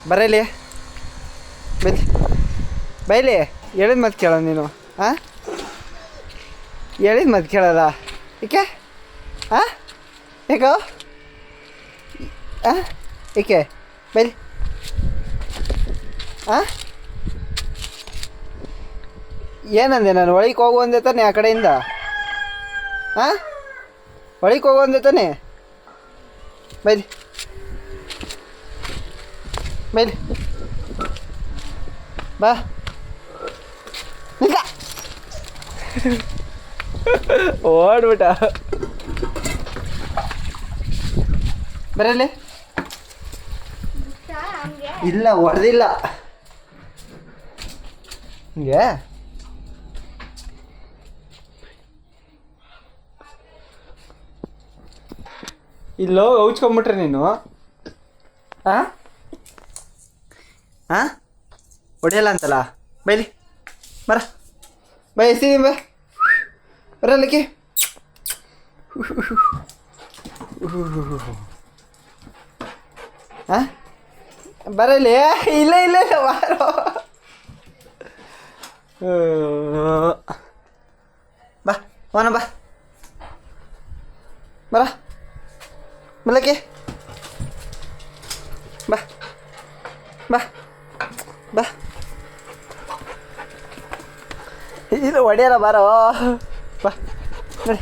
ಬರಲಿ. ಬೈಲಿ ಬೈಲಿ, ಹೇಳಿದ ಮತ್ತೆ ಕೇಳೋ ನೀನು ಹಾಂ ಹೇಳಿದ ಮತ್ತೆ ಕೇಳಲ್ಲ ಏಕೆ ಹಾಂ ಏಕೋ? ಹಾಂ ಏಕೆ ಬೈಲಿ. ಹಾಂ ಏನಂದೆ ನಾನು? ಒಳಗೆ ಹೋಗು ಅಂದೆ ತಾನೆ ಆ ಕಡೆಯಿಂದ? ಹಾಂ ಒಳಗೆ ಹೋಗು ಅಂದೆ ತಾನೆ? ಬೈಲಿ. ಬೈಲಿ ಬಾ. ನಿಂತ ಓಡ್ಬಿಟ್ಟ. ಬರಲಿ. ಇಲ್ಲ ಹೊಡೆದಿಲ್ಲ. ಹಿಂಗೆ. ಇಲ್ಲೋ ಹೌಚ್ಕೊಂಬಿಟ್ರೆ ನೀನು. ಆ? ಆ ಹೊಡೆಯಲ್ಲ ಅಂತಲ್ಲ? ಬೈಲಿ. ಬರ. ಬೈಸ್ತೀನಿ ಬಾ. ಬರಲ್ಲಕ್ಕೆ ಆ ಬರಲಿ ಇಲ್ಲ. ಇಲ್ಲ ಇಲ್ಲ ಬಾರೋ. ಬಾ ಹೋನ ಬಾ. ಬರ. ಮಲಕ್ಕೆ. ಬಾ. ಬಾ. ಬಾ. ಇದು ಒಡೆಯಲ್ಲ ಬಾರೋ. ಬಾ ನೋಡಿ.